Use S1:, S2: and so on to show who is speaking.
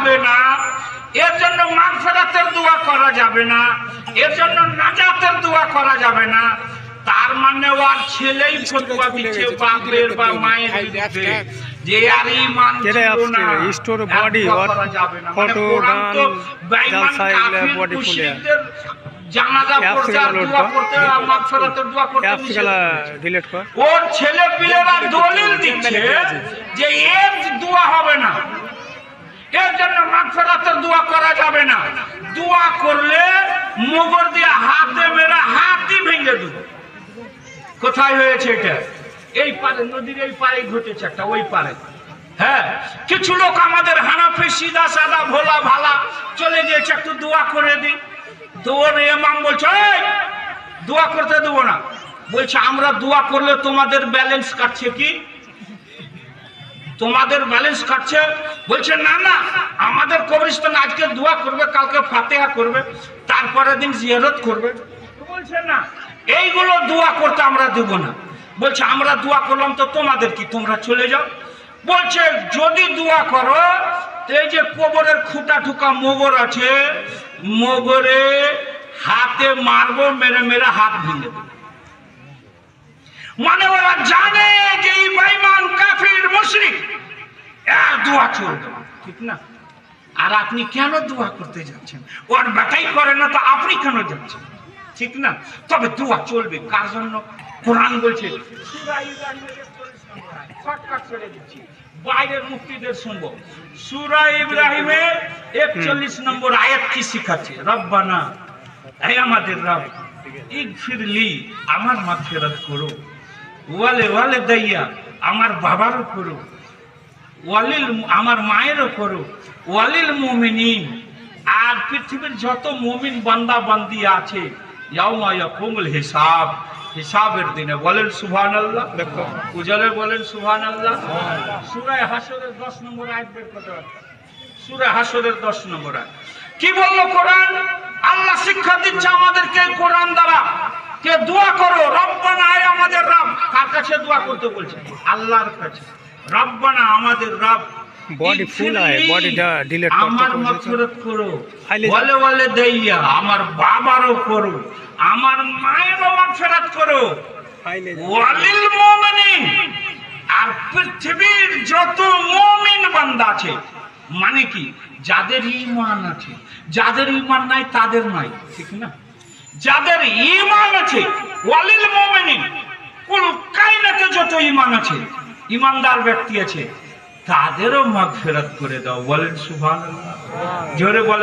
S1: যাবে না। এর জন্য মাগফিরাতের দোয়া করা যাবে না। এর জন্য নাজাতের দোয়া করা যাবে না। তার মানে ওর ছেলেই ফতোয়া দিচ্ছে বাপের বা মায়ের বিরুদ্ধে। যে আর
S2: যেটাই
S1: ছিল না। মানে
S2: photo,
S1: কোরআন তো
S2: গান, জালসা এগুলা body ফুলে।
S1: জানাজা পড়তে দোয়া করতে মাগফিরাতের দোয়া করতে
S2: ডিলিট কর।
S1: ওর ছেলে পিলেরা দলিল দিচ্ছে যে এর দোয়া হবে না। এর জন্য মাগফিরাতের দোয়া করা যাবে না। দোয়া করলে মোগর দিয়ে হাতে মেরে হাতই ভেঙে দেব। কোথায় হয়েছে এটা? এই পারে নদীর এই পারে ঘটেছে একটা ওই পারে। হ্যাঁ কিছু লোক আমাদের হানাফি সিধা সাদা ভোলা ভালা চলে গিয়েছে একটু দোয়া করে দিই দোয়ার এমাম বলছে "এই, দোয়া করতে দেবো না। বলছে আমরা দোয়া করলে তোমাদের ব্যালেন্স কাটছে কি? তোমাদের ব্যালেন্স কাটছে বলছে, না না, আমাদের কবরস্থান আজকে দোয়া করবে, কালকে ফাতেহা করবে, তারপরের দিন জিয়ারত করবে। বলছে, না, এইগুলো দোয়া করতে আমরা দেব না। বলছে, আমরা দোয়া করলাম তো তোমাদের কি, তোমরা চলে যাও। বলছে, যদি দোয়া করো, এই যে কবরের খুঁটা ঠুকা মোগর আছে, মোগরে হাতে মারবো, মেরে মেরে হাত ভেঙে দেবো। মানে ওরা জানে যে এই মুশরিক এর দোয়া চলবে ঠিক না? আর আপনি কেন দোয়া করতে যাচ্ছেন? ওর বেটাই করে না তো আপনি কেন যাচ্ছেন? ঠিক না? তবে দোয়া চলবে। কার জন্য? কোরআন বলছে সূরা ইব্রাহিমের 41 নম্বর আয়াত। শর্টকাট করে দিচ্ছি। বাইরের মুক্তিদের শুনব। সূরা ইব্রাহিমের একচল্লিশ নম্বর আয়াত কি শিখাচ্ছে? রব্বানা, এই আমাদের রব, ইগফিরলি, আমার মাগফিরাত করো। ওয়ালে ওয়ালে দাইয়া আমার বাবারও করো ওয়ালিল আমার মায়েরও করো ওয়ালিল মুমিনিন। আর পৃথিবীর যত মুমিন বান্দা বান্দি আছে ইয়াউমা ইয়াকুমুল হিসাব হিসাবের দিনে বলেন সুবহানাল্লাহ
S2: দেখো।
S1: উজালে বলেন সুবহানাল্লাহ। সূরা হাসরের 10 নম্বর আয়াত বের করতে হবে হাসরের 10 নম্বর আয়াত। কি বলল কোরআন? আল্লাহ শিক্ষা দিচ্ছে আমাদেরকে কোরআন দ্বারা। কে দোয়া করো? রব্বানা আয় আমাদের রব। কার কাছে দোয়া করতে বলছে? আল্লাহর কাছে। রব্বানা আমাদের রব।
S2: Body full আয়, body টা delete করতে
S1: আমার মাগফিরাত করো। বলে বলে দেইয়া আমার বাবারও করো। আমার মায়েরও মাগফিরাত করো। ওয়ালিল মুমিনিন। আর পৃথিবীর যত মুমিন বান্দা আছে মানে কি? যাদের ঈমান আছে যাদের ঈমান নাই তাদের নাই ঠিক না? যাদের ঈমান আছে ওয়ালিল মুমিনিন, কুল কায়নাতে যত ঈমান আছে, ঈমানদার ব্যক্তি আছে, তাদেরও মাগফিরাত করে দাও, বলেন সুবহানাল্লাহ। জোরে বলেন।